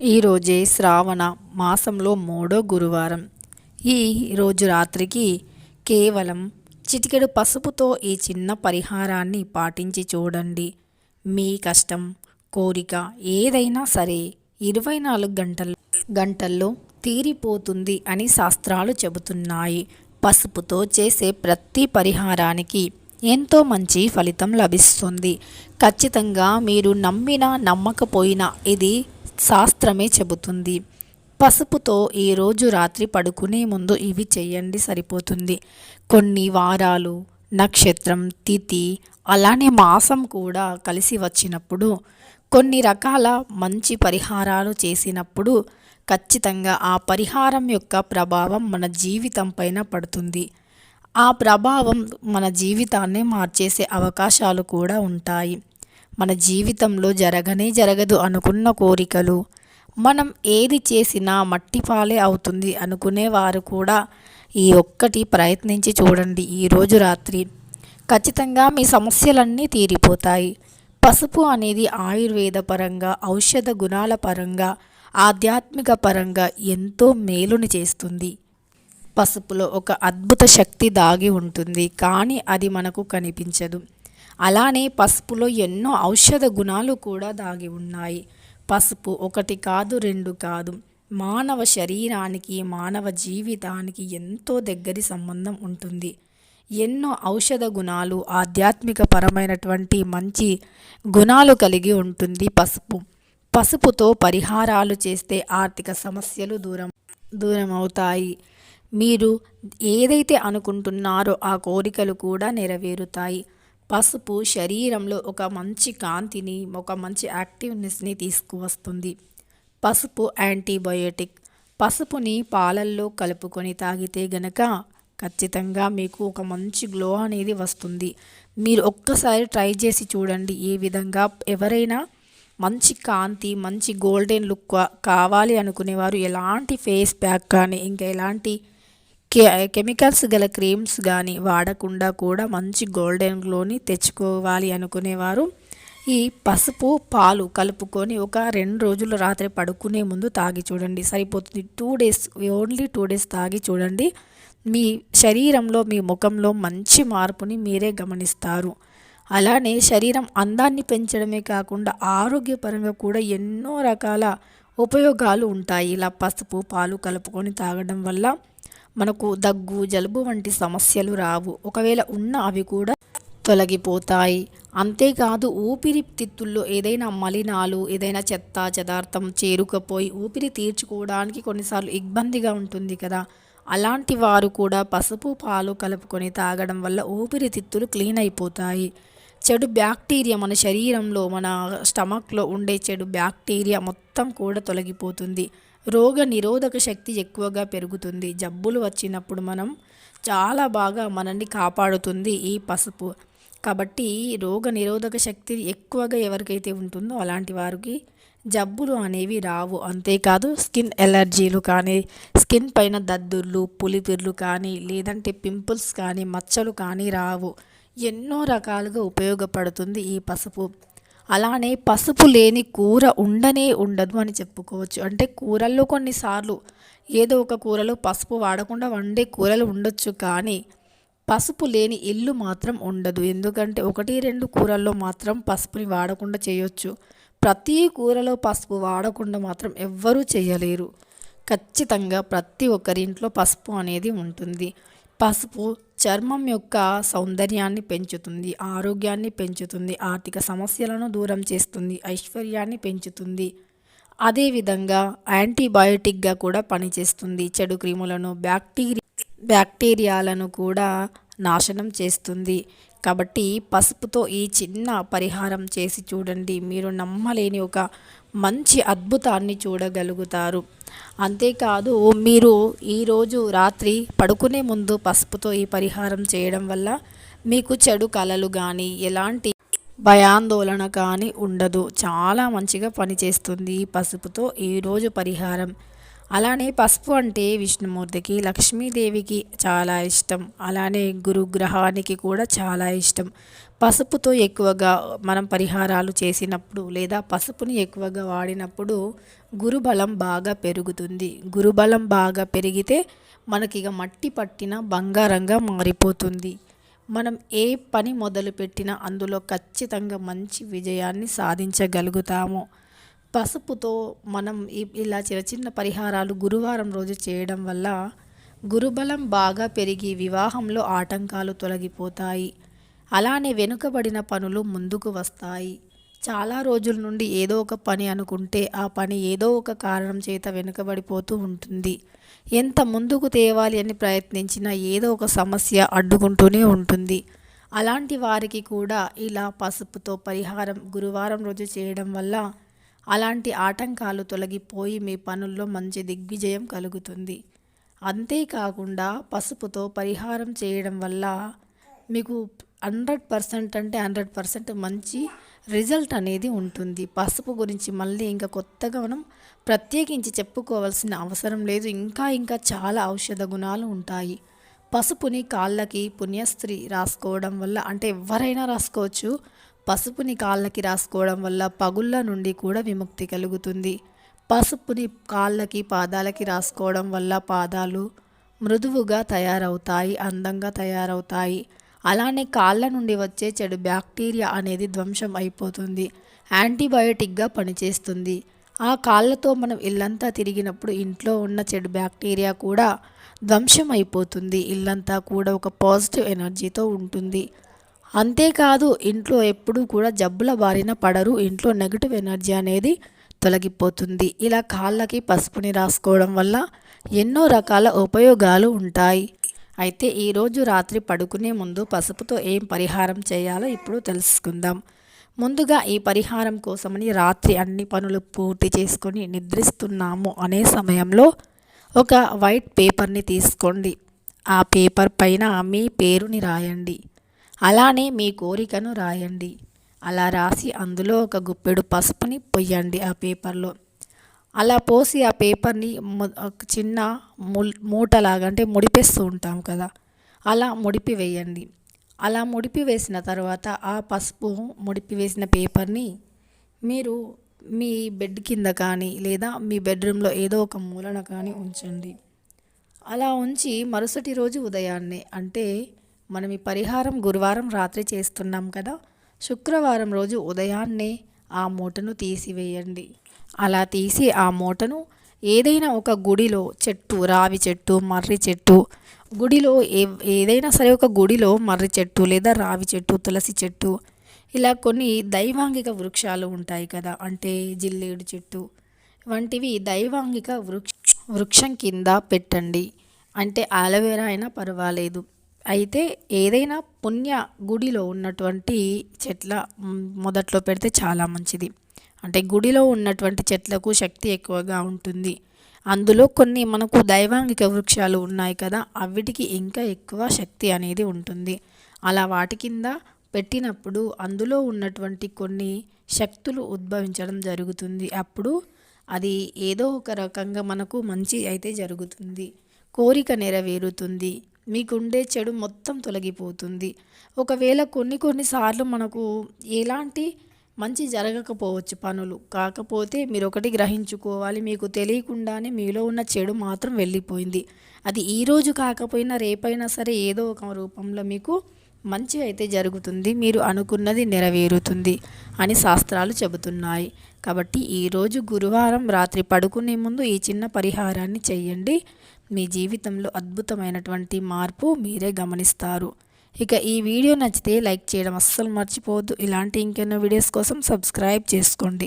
ఈరోజే శ్రావణ మాసంలో మూడో గురువారం. ఈ రోజు రాత్రికి కేవలం చిటికెడు పసుపుతో ఈ చిన్న పరిహారాన్ని పాటించి చూడండి. మీ కష్టం కోరిక ఏదైనా సరే ఇరవై నాలుగు గంటల గంటల్లో తీరిపోతుంది అని శాస్త్రాలు చెబుతున్నాయి. పసుపుతో చేసే ప్రతి పరిహారానికి ఎంతో మంచి ఫలితం లభిస్తుంది. ఖచ్చితంగా మీరు నమ్మినా నమ్మకపోయినా ఇది శాస్త్రమే చెబుతుంది. పసుపుతో ఈరోజు రాత్రి పడుకునే ముందు ఇవి చేయండి సరిపోతుంది. కొన్ని వారాలు నక్షత్రం తిథి అలానే మాసం కూడా కలిసి వచ్చినప్పుడు కొన్ని రకాల మంచి పరిహారాలు చేసినప్పుడు ఖచ్చితంగా ఆ పరిహారం యొక్క ప్రభావం మన జీవితం పైన పడుతుంది. ఆ ప్రభావం మన జీవితాన్ని మార్చేసే అవకాశాలు కూడా ఉంటాయి. మన జీవితంలో జరగనే జరగదు అనుకున్న కోరికలు. మనం ఏది చేసినా మట్టిపాలే అవుతుంది అనుకునేవారు కూడా ఈ ఒక్కటి ప్రయత్నించి చూడండి. ఈరోజు రాత్రి ఖచ్చితంగా మీ సమస్యలన్నీ తీరిపోతాయి. పసుపు అనేది ఆయుర్వేద పరంగా ఔషధ గుణాల పరంగా ఆధ్యాత్మిక పరంగా ఎంతో మేలుని చేస్తుంది. పసుపులో ఒక అద్భుత శక్తి దాగి ఉంటుంది. కానీ అది మనకు కనిపించదు. అలానే పసుపులో ఎన్నో ఔషధ గుణాలు కూడా దాగి ఉన్నాయి. పసుపు ఒకటి కాదు రెండు కాదు. మానవ శరీరానికి మానవ జీవితానికి ఎంతో దగ్గరి సంబంధం ఉంటుంది. ఎన్నో ఔషధ గుణాలు ఆధ్యాత్మిక పరమైనటువంటి మంచి గుణాలు కలిగి ఉంటుంది పసుపు. పసుపుతో పరిహారాలు చేస్తే ఆర్థిక సమస్యలు దూరం దూరం అవుతాయి మీరు ఏదైతే అనుకుంటున్నారో ఆ కోరికలు కూడా నెరవేరుతాయి. పసుపు శరీరంలో ఒక మంచి కాంతిని ఒక మంచి యాక్టివ్నెస్ని తీసుకువస్తుంది. పసుపు యాంటీబయోటిక్. పసుపుని పాలల్లో కలుపుకొని తాగితే గనక ఖచ్చితంగా మీకు ఒక మంచి గ్లో అనేది వస్తుంది. మీరు ఒక్కసారి ట్రై చేసి చూడండి ఏ విధంగా ఎవరైనా మంచి కాంతి మంచి గోల్డెన్ లుక్ కావాలి అనుకునేవారు ఎలాంటి ఫేస్ ప్యాక్ కానీ ఇంకా ఎలాంటి కెమికల్స్ గల క్రీమ్స్ కానీ వాడకుండా కూడా మంచి గోల్డెన్ గ్లోని తెచ్చుకోవాలి అనుకునేవారు. ఈ పసుపు పాలు కలుపుకొని ఒక రెండు రోజులు రాత్రి పడుకునే ముందు తాగి చూడండి. సరిపోతుంది. Two days only two days తాగి చూడండి. మీ శరీరంలో మీ ముఖంలో మంచి మార్పుని మీరే గమనిస్తారు. అలానే శరీరం అందాన్ని పెంచడమే కాకుండా ఆరోగ్యపరంగా కూడా ఎన్నో రకాల ఉపయోగాలు ఉంటాయి. ఇలా పసుపు పాలు కలుపుకొని తాగడం వల్ల మనకు దగ్గు జలుబు వంటి సమస్యలు రావు. ఒకవేళ ఉన్న అవి కూడా తొలగిపోతాయి. అంతేకాదు ఊపిరితిత్తుల్లో ఏదైనా మలినాలు ఏదైనా చెత్త చెదార్థం చేరుకపోయి ఊపిరి తీర్చుకోవడానికి కొన్నిసార్లు ఇబ్బందిగా ఉంటుంది కదా. అలాంటి వారు కూడా పసుపు పాలు కలుపుకొని తాగడం వల్ల ఊపిరితిత్తులు క్లీన్ అయిపోతాయి. చెడు బ్యాక్టీరియా మన శరీరంలో మన స్టమక్లో ఉండే చెడు బ్యాక్టీరియా మొత్తం కూడా తొలగిపోతుంది. రోగ నిరోధక శక్తి ఎక్కువగా పెరుగుతుంది. జబ్బులు వచ్చినప్పుడు మనం చాలా బాగా మనల్ని కాపాడుతుంది ఈ పసుపు. కాబట్టి రోగ నిరోధక శక్తి ఎక్కువగా ఎవరికైతే ఉంటుందో అలాంటి వారికి జబ్బులు అనేవి రావు. అంతేకాదు స్కిన్ ఎలర్జీలు కానీ స్కిన్ పైన దద్దుర్లు పులిపిర్లు కానీ లేదంటే పింపుల్స్ కానీ మచ్చలు కానీ రావు. ఎన్నో రకాలుగా ఉపయోగపడుతుంది ఈ పసుపు. అలానే పసుపు లేని కూర ఉండనే ఉండదు అని చెప్పుకోవచ్చు. అంటే కూరల్లో కొన్నిసార్లు ఏదో ఒక కూరలో పసుపు వాడకుండా వండే కూరలు ఉండొచ్చు కానీ పసుపు లేని ఇల్లు మాత్రం ఉండదు. ఎందుకంటే ఒకటి రెండు కూరల్లో మాత్రం పసుపుని వాడకుండా చేయొచ్చు. ప్రతి కూరలో పసుపు వాడకుండా మాత్రం ఎవ్వరూ చేయలేరు. ఖచ్చితంగా ప్రతి ఒక్కరింట్లో పసుపు అనేది ఉంటుంది. పసుపు చర్మం యొక్క సౌందర్యాన్ని పెంచుతుంది ఆరోగ్యాన్ని పెంచుతుంది ఆర్థిక సమస్యలను దూరం చేస్తుంది ఐశ్వర్యాన్ని పెంచుతుంది. అదేవిధంగా యాంటీబయోటిక్గా కూడా పనిచేస్తుంది. చెడు క్రిములను బ్యాక్టీరియా బ్యాక్టీరియాలను కూడా నాశనం చేస్తుంది. కాబట్టి పసుపుతో ఈ చిన్న పరిహారం చేసి చూడండి. మీరు నమ్మలేని ఒక మంచి అద్భుతాన్ని చూడగలుగుతారు. అంతేకాదు మీరు ఈరోజు రాత్రి పడుకునే ముందు పసుపుతో ఈ పరిహారం చేయడం వల్ల మీకు చెడు కలలు కానీ ఎలాంటి భయాందోళన కానీ ఉండదు. చాలా మంచిగా పనిచేస్తుంది ఈ పసుపుతో ఈరోజు పరిహారం. అలానే పసుపు అంటే విష్ణుమూర్తికి లక్ష్మీదేవికి చాలా ఇష్టం. అలానే గురుగ్రహానికి కూడా చాలా ఇష్టం. పసుపుతో ఎక్కువగా మనం పరిహారాలు చేసినప్పుడు లేదా పసుపుని ఎక్కువగా వాడినప్పుడు గురుబలం బాగా పెరుగుతుంది. గురుబలం బాగా పెరిగితే మనకి ఇక మట్టి పట్టిన బంగారంగా మారిపోతుంది. మనం ఏ పని మొదలుపెట్టినా అందులో ఖచ్చితంగా మంచి విజయాన్ని సాధించగలుగుతాము. పసుపుతో మనం ఇలా చిన్న చిన్న పరిహారాలు గురువారం రోజు చేయడం వల్ల గురుబలం బాగా పెరిగి వివాహంలో ఆటంకాలు తొలగిపోతాయి. అలానే వెనుకబడిన పనులు ముందుకు వస్తాయి. చాలా రోజుల నుండి ఏదో ఒక పని అనుకుంటే ఆ పని ఏదో ఒక కారణం చేత వెనుకబడిపోతూ ఉంటుంది. ఎంత ముందుకు తేవాలి అని ప్రయత్నించినా ఏదో ఒక సమస్య అడ్డుకుంటూనే ఉంటుంది. అలాంటి వారికి కూడా ఇలా పసుపుతో పరిహారం గురువారం రోజు చేయడం వల్ల అలాంటి ఆటంకాలు తొలగిపోయి మీ పనుల్లో మంచి దిగ్విజయం కలుగుతుంది. అంతేకాకుండా పసుపుతో పరిహారం చేయడం వల్ల మీకు హండ్రెడ్ పర్సెంట్ అంటే హండ్రెడ్ పర్సెంట్ మంచి రిజల్ట్ అనేది ఉంటుంది. పసుపు గురించి మళ్ళీ ఇంకా కొత్తగా మనం ప్రత్యేకించి చెప్పుకోవాల్సిన అవసరం లేదు. ఇంకా ఇంకా చాలా ఔషధ గుణాలు ఉంటాయి. పసుపుని కాళ్ళకి పుణ్యస్త్రీ రాసుకోవడం వల్ల అంటే ఎవరైనా రాసుకోవచ్చు. పసుపుని కాళ్ళకి రాసుకోవడం వల్ల పగుళ్ళ నుండి కూడా విముక్తి కలుగుతుంది. పసుపుని కాళ్ళకి పాదాలకి రాసుకోవడం వల్ల పాదాలు మృదువుగా తయారవుతాయి అందంగా తయారవుతాయి. అలానే కాళ్ళ నుండి వచ్చే చెడు బ్యాక్టీరియా అనేది ధ్వంసం అయిపోతుంది. యాంటీబయోటిక్గా పనిచేస్తుంది. ఆ కాళ్ళతో మనం ఇల్లంతా తిరిగినప్పుడు ఇంట్లో ఉన్న చెడు బ్యాక్టీరియా కూడా ధ్వంసం అయిపోతుంది. ఇల్లంతా కూడా ఒక పాజిటివ్ ఎనర్జీతో ఉంటుంది. అంతేకాదు ఇంట్లో ఎప్పుడూ కూడా జబ్బుల బారిన పడరు. ఇంట్లో నెగిటివ్ ఎనర్జీ అనేది తొలగిపోతుంది. ఇలా కాళ్ళకి పసుపుని రాసుకోవడం వల్ల ఎన్నో రకాల ఉపయోగాలు ఉంటాయి. అయితే ఈరోజు రాత్రి పడుకునే ముందు పసుపుతో ఏం పరిహారం చేయాలో ఇప్పుడు తెలుసుకుందాం. ముందుగా ఈ పరిహారం కోసమని రాత్రి అన్ని పనులు పూర్తి చేసుకొని నిద్రిస్తున్నాము అనే సమయంలో ఒక వైట్ పేపర్ని తీసుకోండి. ఆ పేపర్ పైన మీ పేరుని రాయండి. అలానే మీ కోరికను రాయండి. అలా రాసి అందులో ఒక గుప్పెడు పసుపుని పొయ్యండి ఆ పేపర్లో. అలా పోసి ఆ పేపర్ని చిన్న మూటలాగా అంటే ముడిపేస్తూ ఉంటాం కదా. అలా ముడిపి వేయండి. అలా ముడిపి వేసిన తర్వాత ఆ పసుపు ముడిపి వేసిన పేపర్ని మీరు మీ బెడ్ కింద కానీ లేదా మీ బెడ్రూమ్లో ఏదో ఒక మూలన కానీ ఉంచండి. అలా ఉంచి మరుసటి రోజు ఉదయాన్నే అంటే మనం ఈ పరిహారం గురువారం రాత్రి చేస్తున్నాం కదా. శుక్రవారం రోజు ఉదయాన్నే ఆ మూటను తీసివేయండి. అలా తీసి ఆ మూటను ఏదైనా ఒక గుడిలో చెట్టు రావి చెట్టు మర్రి చెట్టు గుడిలో ఏ ఏదైనా సరే ఒక గుడిలో మర్రి చెట్టు లేదా రావి చెట్టు తులసి చెట్టు ఇలా కొన్ని దైవాంగిక వృక్షాలు ఉంటాయి కదా. అంటే జిల్లేడు చెట్టు వంటివి దైవాంగిక వృక్ష వృక్షం కింద పెట్టండి. అంటే అలవేరా అయినా పర్వాలేదు. అయితే ఏదైనా పుణ్య గుడిలో ఉన్నటువంటి చెట్ల మొదట్లో పెడితే చాలా మంచిది. అంటే గుడిలో ఉన్నటువంటి చెట్లకు శక్తి ఎక్కువగా ఉంటుంది. అందులో కొన్ని మనకు దైవాంగిక వృక్షాలు ఉన్నాయి కదా అవిటికి ఇంకా ఎక్కువ శక్తి అనేది ఉంటుంది. అలా వాటి కింద పెట్టినప్పుడు అందులో ఉన్నటువంటి కొన్ని శక్తులు ఉద్భవించడం జరుగుతుంది. అప్పుడు అది ఏదో ఒక రకంగా మనకు మంచి అయితే జరుగుతుంది. కోరిక నెరవేరుతుంది. మీకుండే చెడు మొత్తం తొలగిపోతుంది. ఒకవేళ కొన్ని కొన్నిసార్లు మనకు ఎలాంటి మంచి జరగకపోవచ్చు పనులు. కాకపోతే మీరు ఒకటి గ్రహించుకోవాలి. మీకు తెలియకుండానే మీలో ఉన్న చెడు మాత్రం వెళ్ళిపోయింది. అది ఈరోజు కాకపోయినా రేపైనా సరే ఏదో ఒక రూపంలో మీకు మంచి అయితే జరుగుతుంది. మీరు అనుకున్నది నెరవేరుతుంది అని శాస్త్రాలు చెబుతున్నాయి. కాబట్టి ఈరోజు గురువారం రాత్రి పడుకునే ముందు ఈ చిన్న పరిహారాన్ని చేయండి. మీ జీవితంలో అద్భుతమైనటువంటి మార్పు మీరే గమనిస్తారు. ఇక ఈ వీడియో నచ్చితే లైక్ చేయడం అస్సలు మర్చిపోవద్దు. ఇలాంటి ఇంకెన్నో వీడియోస్ కోసం సబ్స్క్రైబ్ చేసుకోండి.